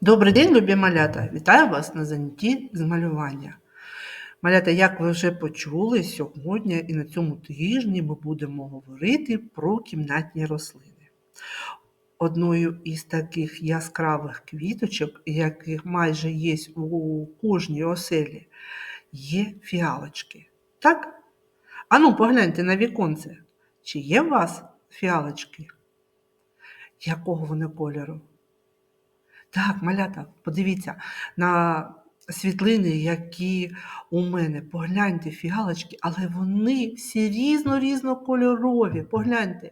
Добрий день, любі малята! Вітаю вас на занятті з малювання. Малята, як ви вже почули, сьогодні і на цьому тижні ми будемо говорити про кімнатні рослини. Одною із таких яскравих квіточок, яких майже є у кожній оселі, є фіалочки. Так? Ану, погляньте на віконце. Чи є у вас фіалочки? Якого вони кольору? Так, малята, подивіться на світлини, які у мене. Погляньте фіалочки, але вони всі різно-різнокольорові. Погляньте,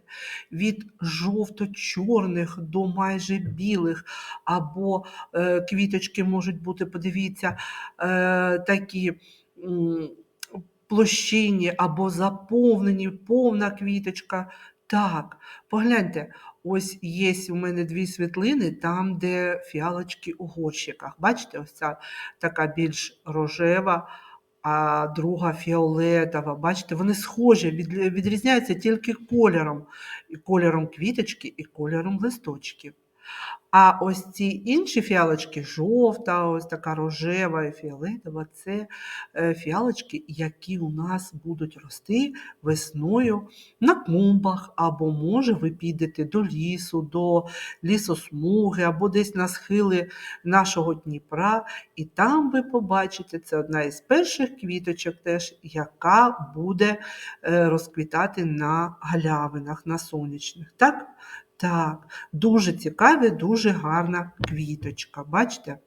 від жовто-чорних до майже білих, або е, квіточки можуть бути, подивіться, е, такі. м, Площинні або заповнені, повна квіточка. Так, погляньте, Ось є у мене дві світлини, там, де фіалочки у горщиках. Бачите, ось ця така більш рожева, а друга фіолетова. Бачите, вони схожі, від- відрізняються тільки кольором. І кольором квіточки, і кольором листочків. А ось ці інші фіалочки, жовта, ось така рожева і фіолетова, це е, фіалочки, які у нас будуть рости весною на клумбах, або може ви підете до лісу, до лісосмуги, або десь на схили нашого Дніпра, і там ви побачите, це одна із перших квіточок, теж, яка буде е, розквітати на галявинах, на сонячних. Так? Так, дуже цікаві, дуже гарна квіточка. Бачите?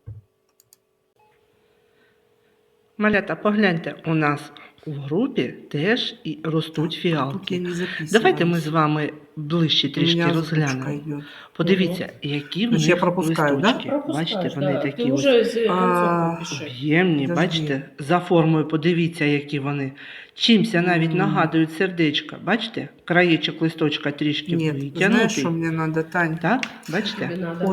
Малята, погляньте, у нас у групі теж і ростуть Тут фіалки. Давайте ми з вами ближче трішки розглянемо. Подивіться, які в них листочки. Бачите, вони такі ось об'ємні, бачите, за формою подивіться, які вони. Чимся навіть нагадують сердечка. Бачите? Краєчок листочка трішки витягнутий. что мне надо, Тань? Так, бачите? Тобі надо.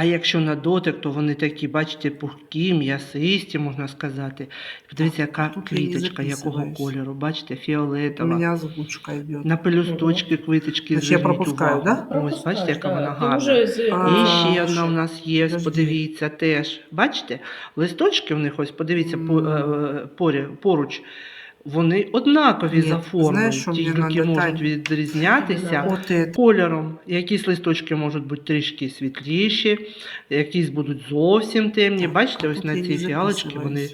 А якщо на дотик, то вони такі, бачите, пухкі, м'ясисті, можна сказати. Подивіться, яка Тут квіточка, якого кольору, бачите, У фіолетова. меня озвучка идет. На пелюсточки квіточки Значить, я зверніть пропускаю, увагу. да? Ось, бачите, яка да. вона гарна. вже з А, І ще одна у нас є, подожди. подивіться, теж. Бачите, листочки в них ось, подивіться, по- е, поруч. Вони однакові Ні, за формою, знаєш, що тільки надо, можуть Тань? відрізнятися это. кольором. Якісь листочки можуть бути трішки світліші, якісь будуть зовсім темні. Так, Бачите, ось на я цій не фіалочці вони.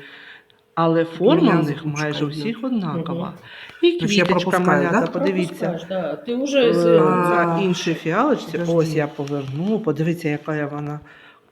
Але форма в них озвучка майже у всіх однакова. І Значить, я квіточка пропускаю, малята, да? подивіться. Пропускаєш, да. Ти вже з Е, А, На іншій фіалочці, подожди. ось я поверну, подивіться, яка вона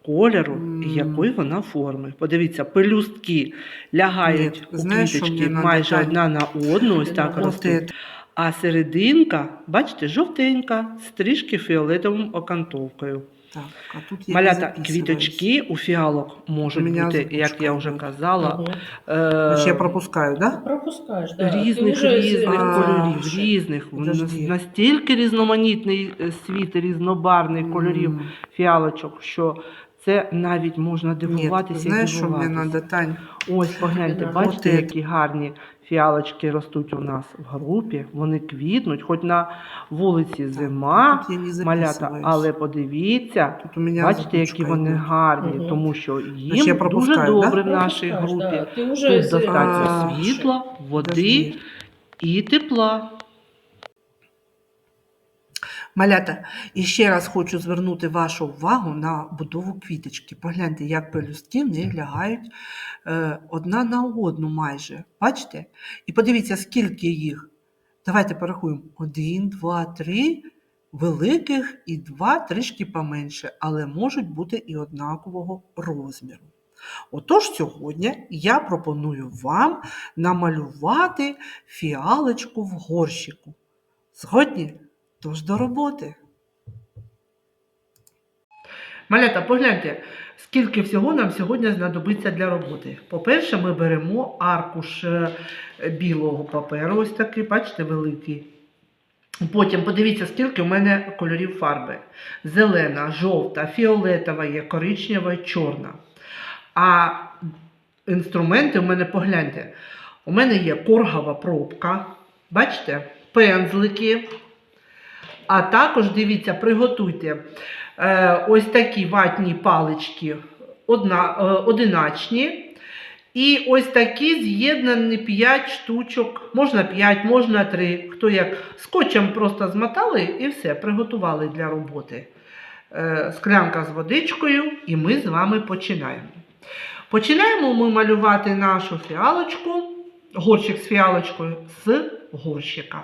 кольору і якої вона форми. Подивіться, пелюстки лягають Ні, у знаєш, квіточки майже одна на одну, ось так ростуть. А серединка, бачите, жовтенька, з трішки фіолетовим окантовкою. Так, а тут я Малята, квіточки у фіалок можуть бути, як я вже казала, Мгм. Значит, я е, пропускаю, да? Пропускаєш, да. Різних різних А, кольорів, пиши. різних. Подожди. Настільки різноманітний е, світ, різнобарний кольорів М. фіалочок, що це навіть можна дивуватися знаешь, і что мне дивуватися. надо, Тань? Ось погляньте, бачите, це. які гарні фіалочки ростуть у нас в групі. Вони квітнуть, хоч на вулиці зима, Тут я не малята, але подивіться, Тут у меня бачите, які вони гарні, Мгм. тому що Значить, я дуже добре да? в нашій групі. да. Ти вже Тут з достатньо А, світла, води Подожди. і тепла. Малята, і ще раз хочу звернути вашу увагу на будову квіточки. Погляньте, як пелюстки в них лягають е, одна на одну майже. Бачите? І подивіться, скільки їх. Давайте порахуємо. Один, два, три великих і два трішки поменше, але можуть бути і однакового розміру. Отож, сьогодні я пропоную вам намалювати фіалочку в горщику. Згодні? Тож до роботи. Малята, погляньте, скільки всього нам сьогодні знадобиться для роботи. По-перше, ми беремо аркуш е, білого паперу, ось такий, бачите, великий. Потім подивіться, скільки у мене кольорів фарби: зелена, жовта, фіолетова є, коричнева чорна. А інструменти у мене погляньте. У мене є коргова пробка, бачите, пензлики, А також дивіться, приготуйте е, ось такі ватні палички одна, е, одиначні. І ось такі з'єднані 5 штучок, можна 5, можна 3, хто як скотчем просто змотали і все, приготували для роботи. Е, склянка з водичкою, і ми з вами починаємо. Починаємо ми малювати нашу фіалочку, горщик з фіалочкою з горщика.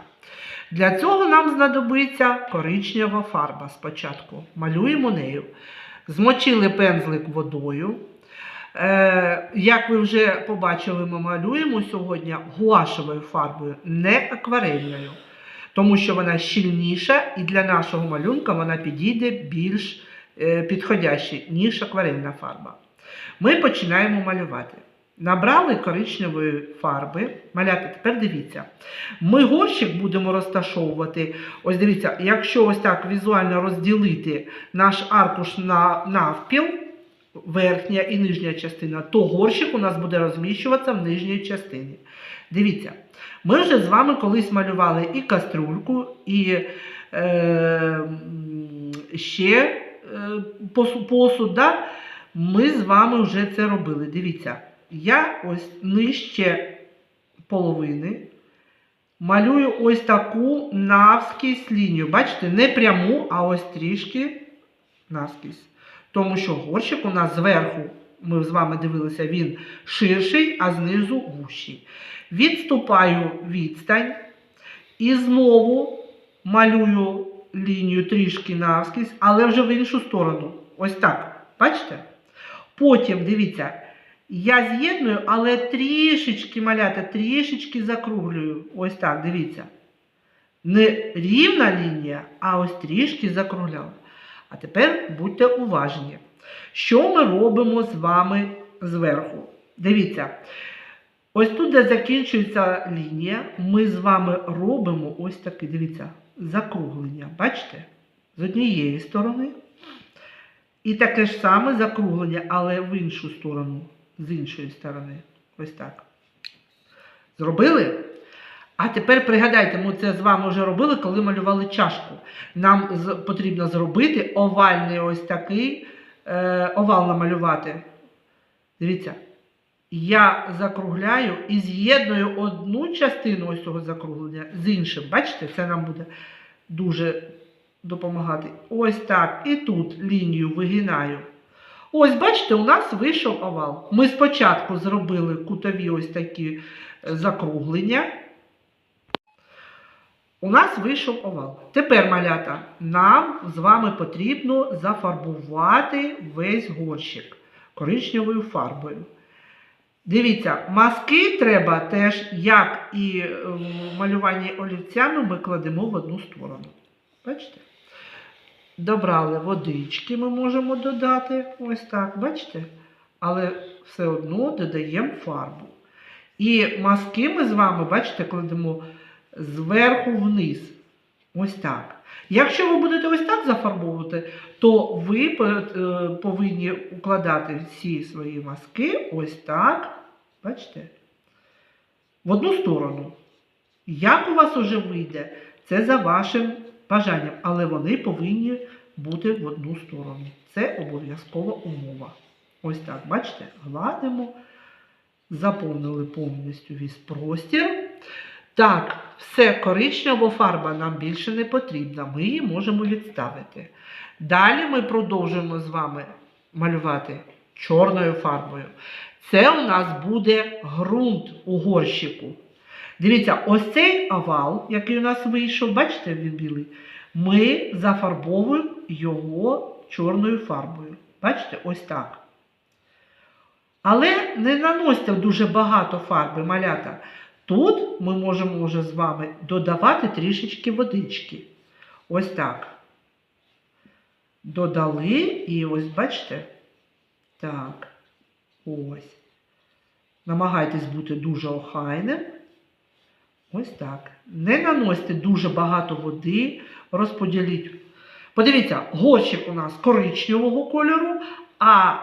Для цього нам знадобиться коричнева фарба спочатку. Малюємо нею. Змочили пензлик водою. Е, як ви вже побачили, ми малюємо сьогодні гуашевою фарбою, не акварельною, тому що вона щільніша і для нашого малюнка вона підійде більш е, підходяще, ніж акварельна фарба. Ми починаємо малювати. Набрали коричневої фарби. Малята, тепер дивіться. Ми горщик будемо розташовувати. Ось дивіться, якщо ось так візуально розділити наш аркуш на навпіл, верхня і нижня частина, то горщик у нас буде розміщуватися в нижній частині. Дивіться, ми вже з вами колись малювали і кастрюльку, і е, ще е, посуд. Да? Ми з вами вже це робили. Дивіться, я ось нижче половини малюю ось таку навскізь лінію. Бачите, не пряму, а ось трішки навскізь. Тому що горщик у нас зверху, ми з вами дивилися, він ширший, а знизу вущий. Відступаю відстань і знову малюю лінію трішки навскізь, але вже в іншу сторону. Ось так. Бачите? Потім, дивіться, я з'єдную, але трішечки малята, трішечки закруглюю. Ось так, дивіться. Не рівна лінія, а ось трішки закругляла. А тепер будьте уважні. Що ми робимо з вами зверху? Дивіться. Ось тут, де закінчується лінія, ми з вами робимо ось таке, дивіться, закруглення. Бачите? З однієї сторони. І таке ж саме закруглення, але в іншу сторону, з іншої сторони. Ось так. Зробили? А тепер пригадайте, ми це з вами вже робили, коли малювали чашку. Нам потрібно зробити овальний ось такий е, овал намалювати. Дивіться. Я закругляю і з'єдную одну частину ось цього закруглення з іншим. Бачите, це нам буде дуже допомагати. Ось так. І тут лінію вигинаю. Ось, бачите, у нас вийшов овал. Ми спочатку зробили кутові ось такі е, закруглення. У нас вийшов овал. Тепер, малята, нам з вами потрібно зафарбувати весь горщик коричневою фарбою. Дивіться, маски треба теж, як і е, в малюванні олівцями, ми кладемо в одну сторону. Бачите? Добрали водички, ми можемо додати. Ось так, бачите? Але все одно додаємо фарбу. І маски ми з вами, бачите, кладемо зверху вниз. Ось так. Якщо ви будете ось так зафарбовувати, то ви е, повинні укладати всі свої маски ось так. Бачите? В одну сторону. Як у вас уже вийде, це за вашим бажанням, але вони повинні бути в одну сторону. Це обов'язкова умова. Ось так, бачите, гладимо, заповнили повністю весь простір. Так, все, коричнева фарба нам більше не потрібна, ми її можемо відставити. Далі ми продовжуємо з вами малювати чорною фарбою. Це у нас буде ґрунт у горщику. Дивіться, ось цей овал, який у нас вийшов, бачите, він білий, ми зафарбовуємо його чорною фарбою. Бачите, ось так. Але не наносьте дуже багато фарби, малята. Тут ми можемо вже з вами додавати трішечки водички. Ось так. Додали і ось бачите? Так. Ось. Намагайтесь бути дуже охайним. Ось так. Не наносьте дуже багато води, розподіліть. Подивіться, горщик у нас коричневого кольору, а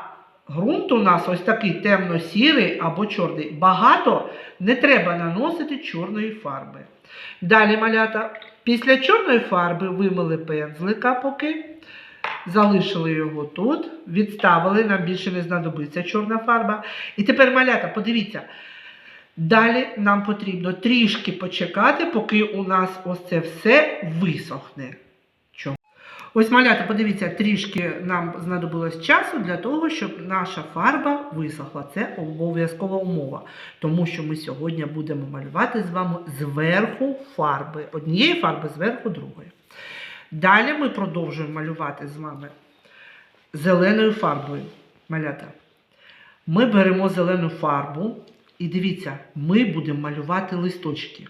ґрунт у нас ось такий темно-сірий або чорний. Багато не треба наносити чорної фарби. Далі, малята, Після чорної фарби вимили пензлика поки, залишили його тут, відставили, нам більше не знадобиться чорна фарба. І тепер, малята, подивіться, далі нам потрібно трішки почекати, поки у нас ось це все висохне. Ось, малята, подивіться, трішки нам знадобилось часу для того, щоб наша фарба висохла. Це обов'язкова умова, тому що ми сьогодні будемо малювати з вами зверху фарби. Однієї фарби зверху другої. Далі ми продовжуємо малювати з вами зеленою фарбою. Малята. Ми беремо зелену фарбу і дивіться, ми будемо малювати листочки.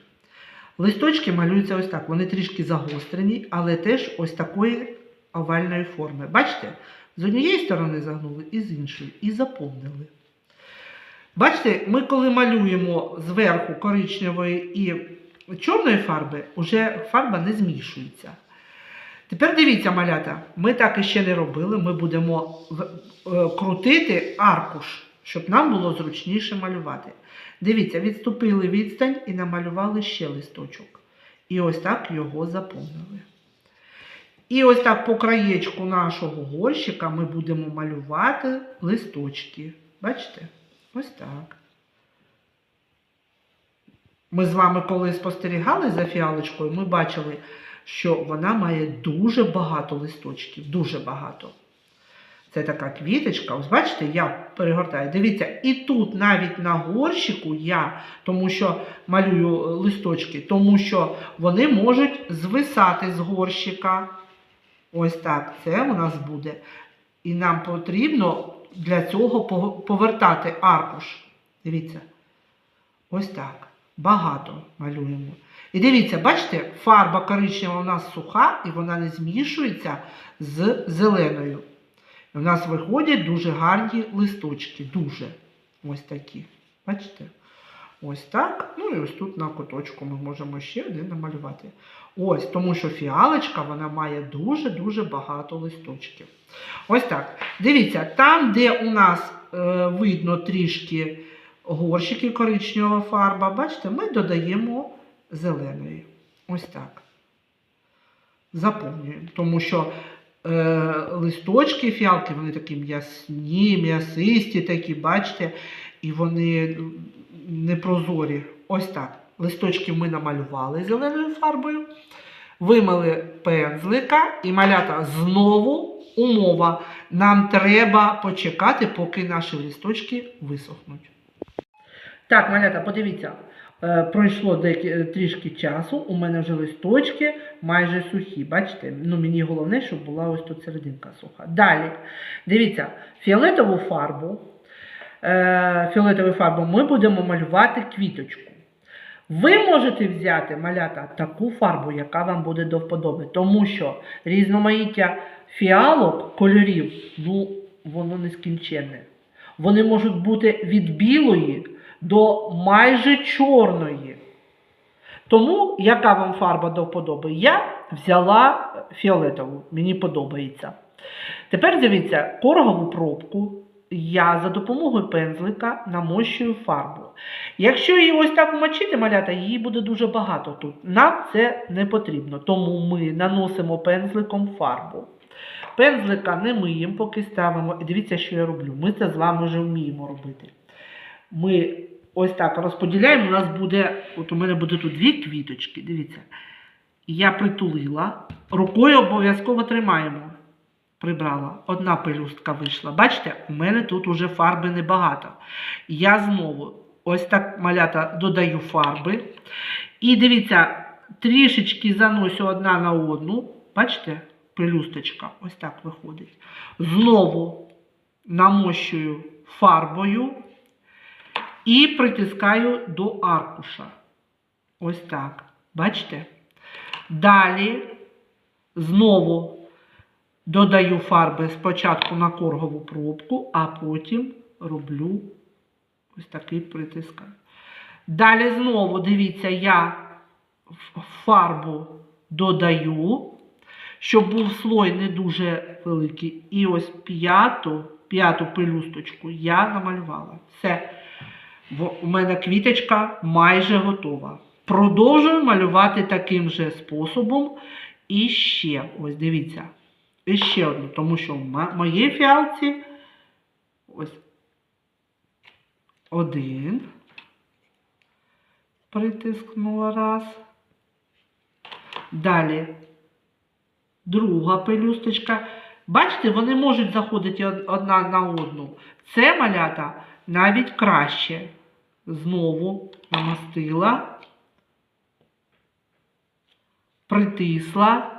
Листочки малюються ось так. Вони трішки загострені, але теж ось такої овальної форми. Бачите? З однієї сторони загнули і з іншої, і заповнили. Бачите, ми коли малюємо зверху коричневої і чорної фарби, уже фарба не змішується. Тепер дивіться, малята, ми так іще не робили. Ми будемо е, крутити аркуш, щоб нам було зручніше малювати. Дивіться, відступили відстань і намалювали ще листочок. І ось так його заповнили. І ось так по краєчку нашого горщика ми будемо малювати листочки. Бачите? Ось так. Ми з вами, коли спостерігали за фіалочкою, ми бачили, що вона має дуже багато листочків, дуже багато. Це така квіточка. Ось бачите, я перегортаю. Дивіться, і тут навіть на горщику я, тому що малюю листочки, тому що вони можуть звисати з горщика. Ось так, це у нас буде. І нам потрібно для цього повертати аркуш. Дивіться. Ось так. Багато малюємо. І дивіться, бачите, фарба коричнева у нас суха і вона не змішується з зеленою. У нас виходять дуже гарні листочки. Дуже. Ось такі. Бачите? Ось так. Ну і ось тут на куточку ми можемо ще один намалювати. Ось, тому що фіалочка вона має дуже-дуже багато листочків. Ось так. Дивіться, там, де у нас е, видно трішки горщики коричнева фарба, бачите, ми додаємо зеленої. Ось так. Заповнюємо. Тому що е, листочки фіалки, вони такі м'ясні, м'ясисті такі, бачите, і вони непрозорі. Ось так. Листочки ми намалювали зеленою фарбою, вимили пензлика і малята знову умова. Нам треба почекати, поки наші листочки висохнуть. Так, малята, подивіться, пройшло деякі, трішки часу, у мене вже листочки майже сухі. Бачите? Ну, мені головне, щоб була ось тут серединка суха. Далі, дивіться, фіолетову фарбу, е, фіолетову фарбу ми будемо малювати квіточку. Ви можете взяти малята таку фарбу, яка вам буде до вподоби, тому що різноманіття фіалок, кольорів, ну, воно нескінченне. Вони можуть бути від білої до майже чорної. Тому, яка вам фарба до вподоби? Я взяла фіолетову, мені подобається. Тепер дивіться, коргову пробку я за допомогою пензлика намощую фарбу. Якщо її ось так вмочити, малята, її буде дуже багато тут. Нам це не потрібно, тому ми наносимо пензликом фарбу. Пензлика не миємо, поки ставимо. І дивіться, що я роблю. Ми це з вами вже вміємо робити. Ми ось так розподіляємо. У нас буде, от у мене буде тут дві квіточки. Дивіться. Я притулила. Рукою обов'язково тримаємо. Прибрала. Одна пелюстка вийшла. Бачите, у мене тут уже фарби небагато. Я знову ось так малята додаю фарби. І дивіться, трішечки заносю одна на одну. Бачите, пелюсточка, ось так виходить. Знову намощую фарбою і притискаю до аркуша. Ось так. Бачите? Далі знову додаю фарби спочатку на коргову пробку, а потім роблю ось такий притискаю. Далі знову, дивіться, я фарбу додаю, щоб був слой не дуже великий. І ось п'яту, п'яту пелюсточку я намалювала. Все. У мене квіточка майже готова. Продовжую малювати таким же способом. І ще, ось дивіться, і ще одну, тому що в моїй фіалці ось один. Притискнула раз. Далі друга пелюсточка. Бачите, вони можуть заходити одна на одну. Це малята навіть краще. Знову намастила, притисла.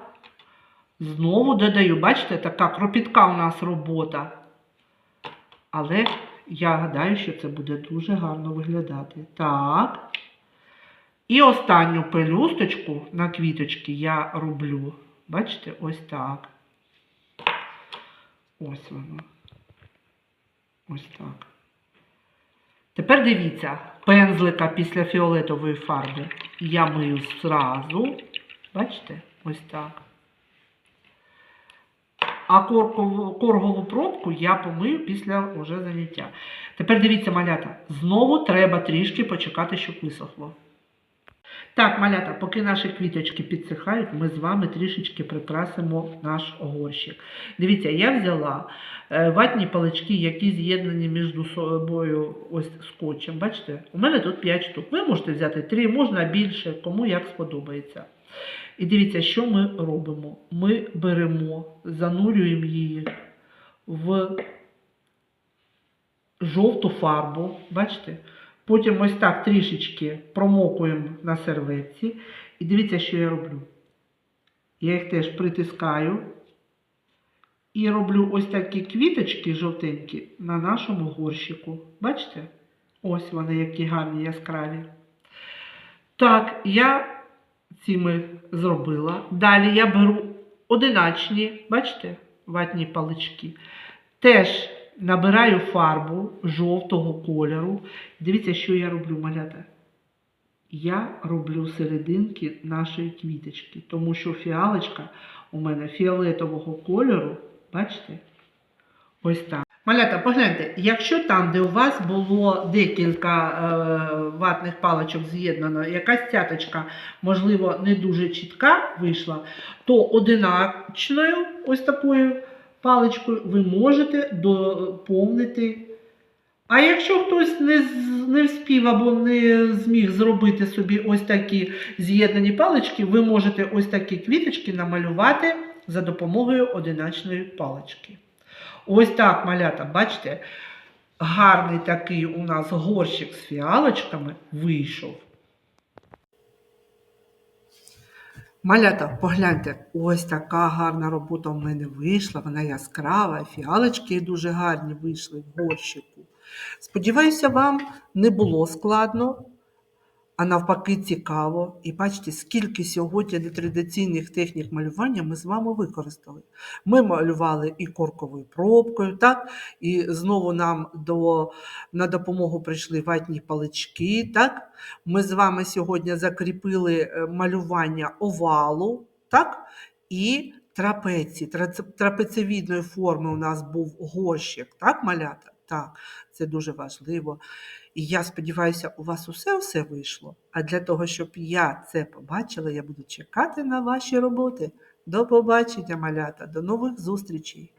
Знову додаю. Бачите, така кропітка у нас робота. Але я гадаю, що це буде дуже гарно виглядати. Так. І останню пелюсточку на квіточки я роблю. Бачите, ось так. Ось воно. Ось так. Тепер дивіться, пензлика після фіолетової фарби я мию зразу. Бачите? Ось так. А коркову, коргову пробку я помию після уже заняття. Тепер дивіться, малята, знову треба трішки почекати, щоб висохло. Так, малята, поки наші квіточки підсихають, ми з вами трішечки прикрасимо наш горщик. Дивіться, я взяла е, ватні палички, які з'єднані між собою ось скотчем. Бачите, у мене тут 5 штук. Ви можете взяти 3, можна більше, кому як сподобається. І дивіться, що ми робимо. Ми беремо, занурюємо її в жовту фарбу. Бачите? Потім ось так трішечки промокуємо на серветці. І дивіться, що я роблю. Я їх теж притискаю і роблю ось такі квіточки жовтенькі на нашому горщику. Бачите? Ось вони які гарні яскраві. Так, я цими зробила. Далі я беру одиначні, бачите, ватні палички. Теж набираю фарбу жовтого кольору. Дивіться, що я роблю, малята. Я роблю серединки нашої квіточки, тому що фіалочка у мене фіолетового кольору, бачите? Ось так. Малята, погляньте, якщо там, де у вас було декілька е, ватних паличок з'єднано, якась цяточка, можливо, не дуже чітка вийшла, то одиначною ось такою паличкою ви можете доповнити. А якщо хтось не, не вспів або не зміг зробити собі ось такі з'єднані палички, ви можете ось такі квіточки намалювати за допомогою одиначної палички. Ось так, малята, бачите, гарний такий у нас горщик з фіалочками вийшов. Малята, погляньте, ось така гарна робота в мене вийшла, вона яскрава, фіалочки дуже гарні вийшли в горщику. Сподіваюся, вам не було складно, а навпаки цікаво. І бачите, скільки сьогодні нетрадиційних технік малювання ми з вами використали. Ми малювали і корковою пробкою, так? і знову нам до, на допомогу прийшли ватні палички. Так? Ми з вами сьогодні закріпили е, малювання овалу так? і трапеції. Трапецевідної форми у нас був горщик, так, малята? Так, це дуже важливо. І я сподіваюся, у вас усе все вийшло. А для того, щоб я це побачила, я буду чекати на ваші роботи. До побачення, малята, до нових зустрічей!